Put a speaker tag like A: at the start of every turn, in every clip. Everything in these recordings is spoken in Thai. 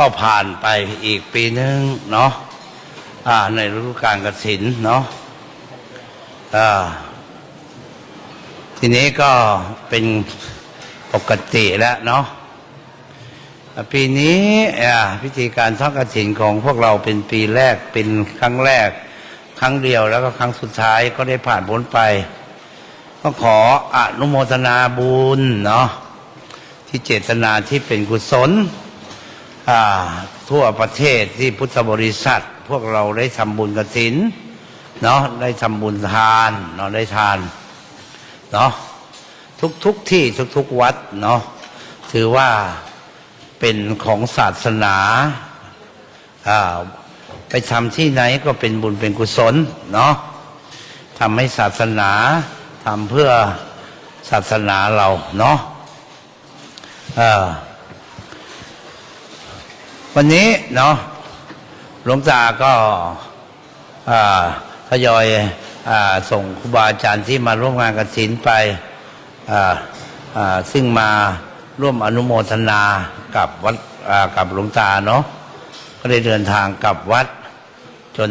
A: ก็ผ่านไปอีกปีหนึ่งเนาะในฤดูกาลกสินเนาะทีนี้ก็เป็นปกติแล้วเนาะปีนี้พิธีการทอดกรสินของพวกเราเป็นปีแรกเป็นครั้งแรก ครั้งเดียวแล้วก็ครั้งสุดท้ายก็ได้ผ่านพ้นไป ก็ขออนุโมทนาบุญเนาะที่เจตนาที่เป็นกุศล ทั่วประเทศที่พุทธบริษัท พวกเราได้ทำบุญกสินเนาะได้ทำบุญทานเนาะได้ทานเนาะทุกทุกที่ทุกทุกวัดเนาะถือว่าเป็นของศาสนาอ่าไปทำที่ไหนก็เป็นบุญเป็นกุศลเนาะทำให้ศาสนาทำเพื่อศาสนาเราเนาะเอ่อ วันนี้เนาะหลวงตาก็ทยอยอส่งครูบาอาจารย์ที่มาร่วมงานกฐินไปซึ่งมาร่วมอนุโมทนากับวัดกับหลวงตาเนาะก็ได้เดินทางกลับวัดจน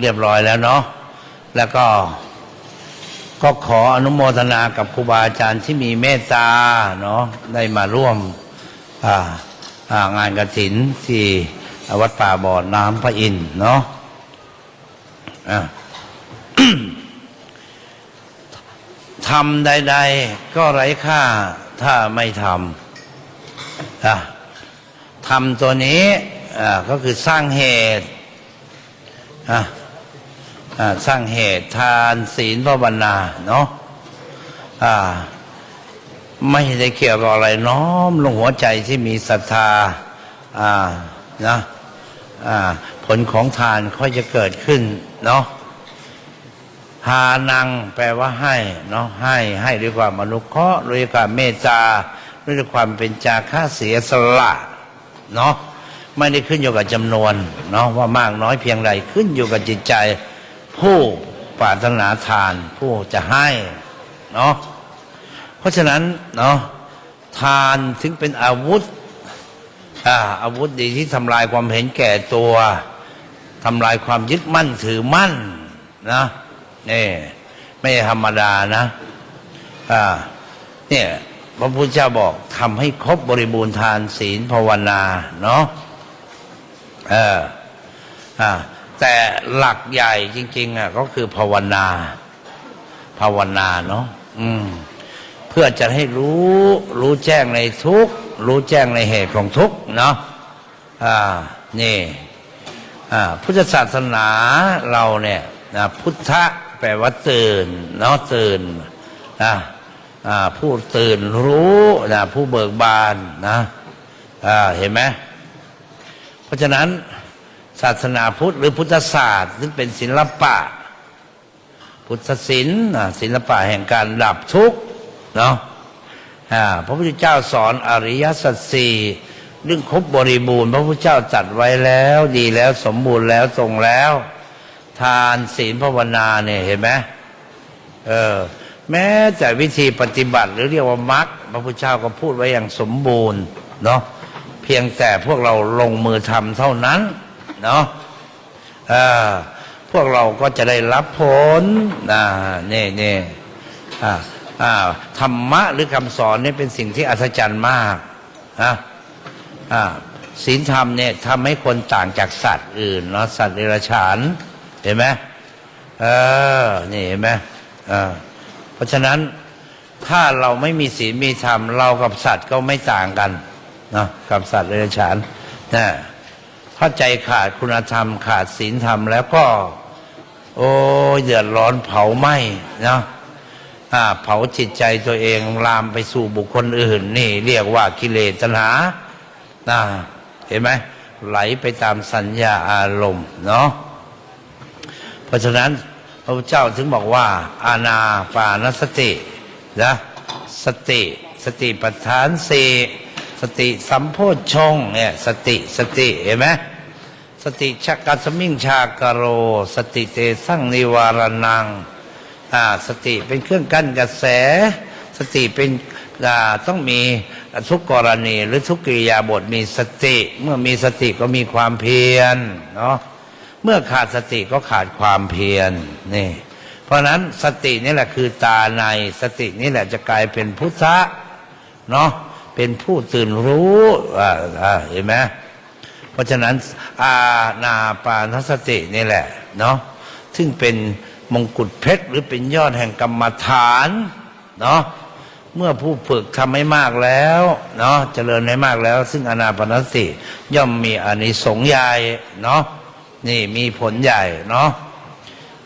A: เรียบร้อยแล้วเนาะแล้วก็ก็ขออนุโมทนากับครูบาอาจารย์ที่มีเมตตาเนาะได้มาร่วมอ่า งานกฐินที่วัดป่าบ่อน้ำพระอินเนาะะทำใด ๆ ก็ไร้ค่าถ้าไม่ทำทำตัวนี้ก็คือสร้างเหตุสร้างเหตุทานศีลภาวนาเนาะอ่า ไม่ได้เกี่ยวกับอะไรน้อมลงหัวใจที่มีศรัทธาอ่านะอ่าผลของทานค่อยจะเกิดขึ้นเนาะหานังแปลว่าให้เนาะให้ให้ด้วยความอนุเคราะห์ด้วยความเมตตาด้วยความเป็นจาค่าเสียสละเนาะไม่ได้ขึ้นอยู่กับจำนวนเนาะว่ามากน้อยเพียงใดขึ้นอยู่กับจิตใจ ผู้ปรารถนาทาน ผู้จะให้เนาะ ราะฉะนั้นเนาะทานถึงเป็นอาวุธอ่าอาวุธดีที่ทำลายความเห็นแก่ตัวทำลายความยึดมั่นถือมั่นนะนี่ไม่ธรรมดานะอ่าเนี่ยพระพุทธเจ้าบอกทำให้ครบบริบูรณ์ทานศีลภาวนาเนาะเอออ่าแต่หลักใหญ่จริง ๆอะก็คือภาวนา ภาวนาเนาะอืม พื่อจะให้รู้รู้แจ้งในทุกรู้แจ้งในเหตุของทุกเนาะอ่านี่อ่าพุทธศาสนาเราเนี่ยนะพุทธะแปลว่าตื่นเนาะตื่นนะอ่าผู้ตื่นรู้นะผู้เบิกบานนะอ่าเห็นไหมเพราะฉะนั้นศาสนาพุทธหรือพุทธศาสตร์ซึ่งเป็นศิลปะ พุทธศิลป์ศิลปะแห่งการดับทุกข์ เนาะพระพุทธเจ้าสอนอริยสัจสี่เรื่องครบบริบูรณ์ พระพุทธเจ้าจัดไว้แล้ว ดีแล้วสมบูรณ์แล้วทรงแล้ว ทานศีลภาวนาเนี่ยเห็นไหมเออแม้แต่วิธีปฏิบัติหรือเรียกว่ามรรคพระพุทธเจ้าก็พูดไว้อย่างสมบูรณ์เนาะเพียงแต่พวกเราลงมือทำเท่านั้นเนาะเออพวกเราก็จะได้รับผลนะเนี่นี่อ่าอ่า ธรรมะหรือคำสอนนี่เป็นสิ่งที่อัศจรรย์มากนะศีลธรรมเนี่ยทำให้คนต่างจากสัตว์อื่นเนาะสัตว์เดรัจฉานเห็นไหมเออนี่เห็นไหมเพราะฉะนั้นถ้าเราไม่มีศีลมีธรรม เรากับสัตว์ก็ไม่ต่างกันเนาะกับสัตว์เดรัจฉานนะถ้าใจขาดคุณธรรม ขาดศีลธรรมแล้วก็ โอ้เดือดร้อนเผาไหม้นาะ เผาจิตใจตัวเองลามไปสู่บุคคลอื่น นี่ เรียกว่ากิเลสตัณหาเห็นไหมไหลไปตามสัญญาอารมณ์เนาะเพราะฉะนั้นพระพุทธเจ้าถึงบอกว่า อาณาปานสตินะสติ สติปัฏฐานสีสติสัมโพชฌงเนี่ยสติสติเห็นไหมสติชักกัสมิงชากโร สติเตสั่งนิวารนัง สติเป็นเครื่องกั้นกระแส สติเป็นต้องมีทุกกรณีหรือทุกกิริยาบทมีสติ เมื่อมีสติก็มีความเพียรเนาะเมื่อขาดสติก็ขาดความเพียรนี่ เพราะนั้นสตินี่แหละคือตาในสตินี่แหละจะกลายเป็นพุทธะเนาะเป็นผู้ตื่นรู้อ่าเห็นไหมเพราะฉะนั้นอาณาปานสตินี่แหละเนาะซึ่งเป็น มงกุฎเพชรหรือเป็นยอดแห่งกรรมฐานเนาะเมื่อผู้ฝึกทำให้มากแล้วเนาะเจริญให้มากแล้ว ซึ่งอนาปนสติย่อมมีอานิสงส์ใหญ่เนาะนี่มีผลใหญ่เนาะ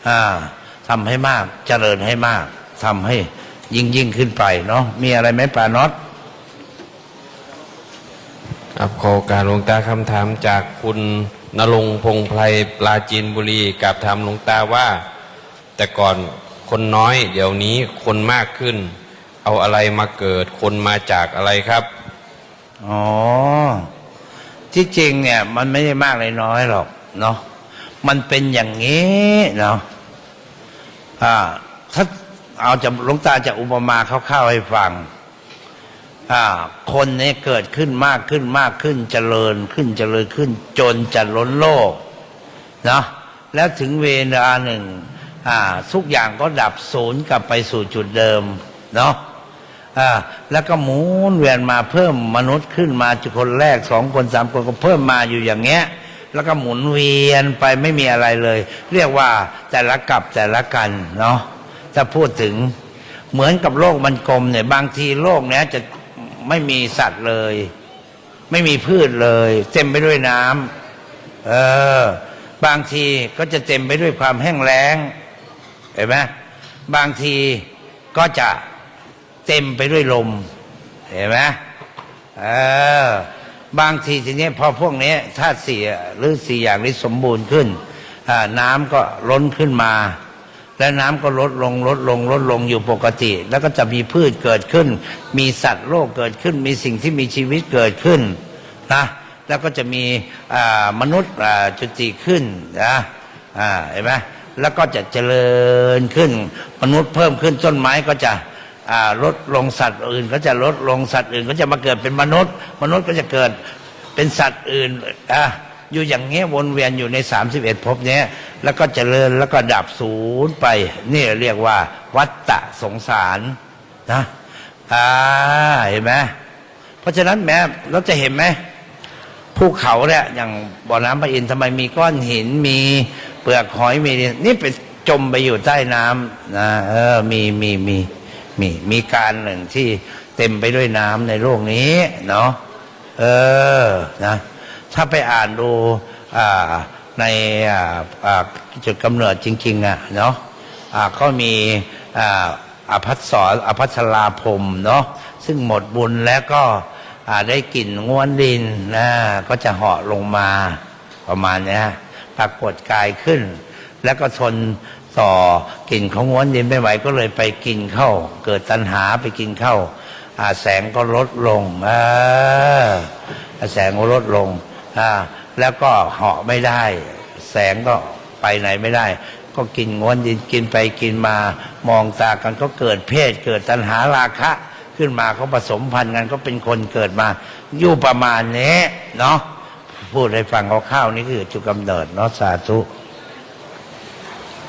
A: อ่าทำให้มากเจริญให้มากทำให้ยิ่งยิ่งขึ้นไปเนาะมีอะไรไหมปานอต
B: ครับขอการหลวงตาคำถามจากคุณนรงพงไพรปราจีนบุรีกับถามหลวงตาว่า แต่ก่อนคนน้อย เดี๋ยวนี้คนมากขึ้น เอาอะไรมาเกิด คนมาจากอะไรครับ
A: อ๋อ ที่จริงเนี่ย มันไม่ได้มากเลยน้อยหรอกเนาะ มันเป็นอย่างนี้เนาะ อ่า ถ้าเอาจะหลวงตาจะอุปมาคร่าวๆให้ฟัง อ่า คนเนี่ยเกิดขึ้นมากขึ้นมากขึ้นเจริญขึ้นเจริญขึ้น จนจะล้นโลก เนาะ แล้วถึงเวลาหนึ่ง ทุกอย่างก็ดับศูนย์กลับไปสู่จุดเดิมเนาะแล้วก็หมุนเวียนมาเพิ่มมนุษย์ขึ้นมาจุดคนแรกสองคนสามคนก็เพิ่มมาอยู่อย่างเงี้ย แล้วก็หมุนเวียนไปไม่มีอะไรเลย เรียกว่าแต่ละกลับแต่ละกันเนาะถ้าพูดถึงเหมือนกับโลกมันกลมเนี่ย บางทีโลกเนี้ยจะไม่มีสัตว์เลย ไม่มีพืชเลย เต็มไปด้วยน้ำเออบางทีก็จะเต็มไปด้วยความแห้งแล้ง เห็นไหมบางทีก็จะเต็มไปด้วยลม เห็นไหมเออบางทีทีนี้พอพวกนี้ธาตุสี่หรือสี่อย่างนี้สมบูรณ์ขึ้นน้ำก็ล้นขึ้นมา แล้วน้ำก็ลดลงลดลงลดลงอยู่ปกติ แล้วก็จะมีพืชเกิดขึ้น มีสัตว์โลกเกิดขึ้น มีสิ่งที่มีชีวิตเกิดขึ้นนะแล้วก็จะมีมนุษย์จุติขึ้นนะเห็นไหม แล้วก็จะเจริญขึ้น มนุษย์เพิ่มขึ้นต้นไม้ก็จะลดลงสัตว์อื่น ก็จะลดลงสัตว์อื่น ก็จะมาเกิดเป็นมนุษย์ มนุษย์ก็จะเกิดเป็นสัตว์อื่นอะอยู่อย่างเงี้ยวนเวียนอยู่ใน 31ภพเนี้ยแล้วก็เจริญแล้วก็ดับศูนย์ไป นี่เรียกว่า วัฏฏะสงสารนะอ่าเห็นไหมเพราะฉะนั้นแม้เราจะเห็นไหมภูเขาเนี่ยอย่างบ่อน้ำพระอินทร์ทำไมมีก้อนหินมี เปลือกหอยมีนี่เป็นจมไปอยู่ใต้น้ำนะเออมีมีมีมีมีการหนึ่งที่เต็มไปด้วยน้ำในโลกนี้เนาะเออนะถ้าไปอ่านดูอ่าในอ่าอ่าจุดกำเนิดจริงๆอะเนาะอ่าก็มีอ่าอภัสสรอภัสราพรมเนาะซึ่งหมดบุญแล้วก็อ่าได้กลิ่นง้วนดินนะก็จะเหาะลงมาประมาณเนี้ย ปรากฏกายขึ้น แล้วก็ทนต่อกลิ่นของง้วนดินไม่ไหวก็เลยไปกินเข้า เกิดตัณหาไปกินเข้าอาแสงก็ลดลงอ่าแสงก็ลดลงอ่าแล้วก็เหาะไม่ได้ แสงก็ไปไหนไม่ได้ ก็กินง้วนดินกินไปกินมา มองตากันก็เกิดเพศ เกิดตัณหาราคะ ขึ้นมาเขาผสมพันธุ์กันก็เป็นคนเกิดมา อยู่ประมาณนี้เนาะ พูดให้ฟังคร่าวๆนี่คือจุดกำเนิดเนาะสาธุ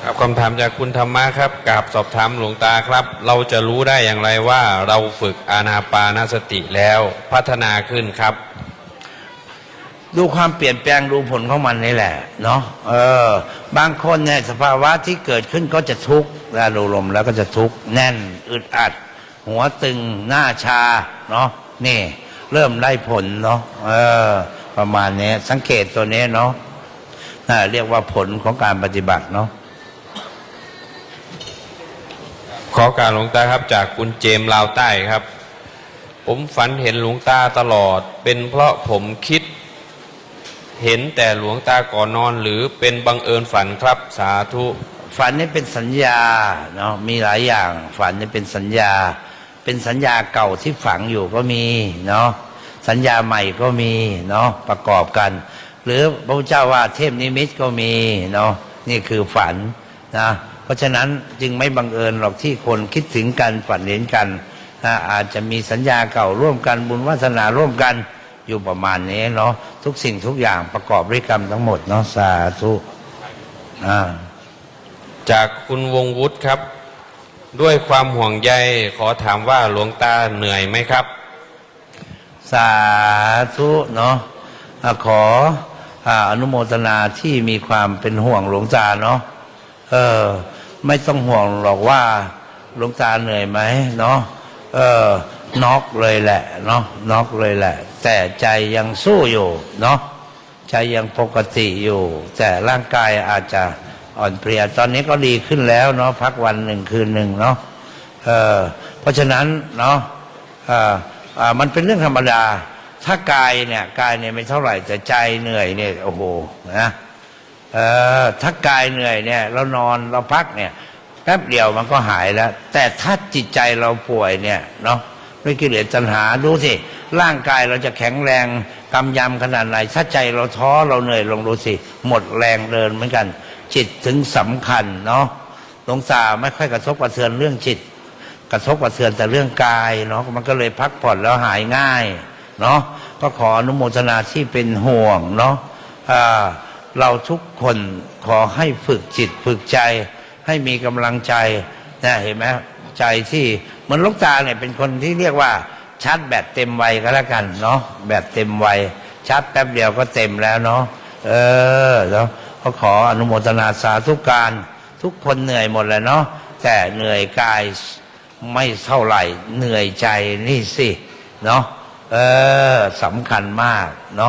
B: ครับคำถามจากคุณธรรมะครับกราบสอบถามหลวงตาครับ เราจะรู้ได้อย่างไรว่าเราฝึกอานาปานสติแล้วพัฒนาขึ้นครับ
A: ดูความเปลี่ยนแปลงดูผลของมันนี่แหละ เนาะเออ บางคนเนี่ยสภาวะที่เกิดขึ้นก็จะทุกข์แล้วดูลมแล้วก็จะทุกข์แน่นอึดอัด หัวตึงหน้าชา เนาะนี่ เริ่มได้ผลเนาะเออ ประมาณนี้สังเกตตัวนี้เนาะน่าเรียกว่าผลของการปฏิบัติเนาะ
B: ขอการหลวงตาครับจากคุณเจมส์ลาวใต้ครับ ผมฝันเห็นหลวงตาตลอด เป็นเพราะผมคิด เห็นแต่หลวงตาก่อนนอนหรือเป็นบังเอิญฝันครับสาธุ
A: ฝันนี่เป็นสัญญาเนาะมีหลายอย่าง ฝันนี่เป็นสัญญา เป็นสัญญาเก่าที่ฝังอยู่ก็มีเนาะ สัญญาใหม่ก็มีเนาะประกอบกัน หรือพระพุทธเจ้าว่าเทพนิมิตก็มีเนาะนี่คือฝันนะเพราะฉะนั้นจึงไม่บังเอิญหรอกที่คนคิดถึงกันฝันเห็นกันอ่าอาจจะมีสัญญาเก่าร่วมกันบุญวาสนาร่วมกันอยู่ประมาณนี้เนาะทุกสิ่งทุกอย่างประกอบด้วยกรรมทั้งหมดเนาะสาธุอ่า
B: จากคุณวงวุฒิครับ ด้วยความห่วงใยขอถามว่าหลวงตาเหนื่อยไหมครับ
A: สาธุเนาะขอออนุโมทนาที่มีความเป็นห่วงหลวงตาเนาะเออ ไม่ต้องห่วงหรอกว่าหลวงตาเหนื่อยไหมเนาะเออน็อกเลยแหละเนาะน็อกเลยแหละ แต่ใจยังสู้อยู่เนาะใจยังปกติอยู่ แต่ร่างกายอาจจะอ่อนเพลียตอนนี้ก็ดีขึ้นแล้วเนาะพักวันหนึ่งคืนหนึ่งเนาะเออเพราะฉะนั้นเนาะอ่าอ่า มันเป็นเรื่องธรรมดา ถ้ากายเนี่ยกายเนี่ยไม่เท่าไหร่แต่ใจเหนื่อยเนี่ยโอ้โหนะเออถ้ากายเหนื่อยเนี่ยเรานอนเราพักเนี่ยแป๊บเดียวมันก็หายแล้ว แต่ถ้าจิตใจเราป่วยเนี่ยเนาะด้วยกิเลสตัณหาดูสิร่างกายเราจะแข็งแรงกำยำขนาดไหนถ้าใจเราท้อเราเหนื่อยลองดูสิ หมดแรงเดินเหมือนกัน จิตถึงสำคัญเนาะหลวงตาไม่ค่อยกระทบกระเทือนเรื่องจิต กระทบกระเทือนแต่เรื่องกายเนาะมันก็เลยพักผ่อนแล้วหายง่ายเนาะก็ขออนุโมทนาที่เป็นห่วงเนาะเราทุกคนขอให้ฝึกจิตฝึกใจ ให้มีกำลังใจนะเห็นไหมใจที่เหมือนลูกตาเนี่ยเป็นคนที่เรียกว่าชาร์จแบตเต็มวัยก็แล้วกันเนาะแบตเต็มวัยชาร์จแป๊บเดียวก็เต็มแล้วเนาะเออเนาะก็ขออนุโมทนาสาธุการ ทุกคนเหนื่อยหมดเลยเนาะแต่เหนื่อยกาย ไม่เท่าไหร่เหนื่อยใจนี่สิ เนาะเออสำคัญมากเนาะ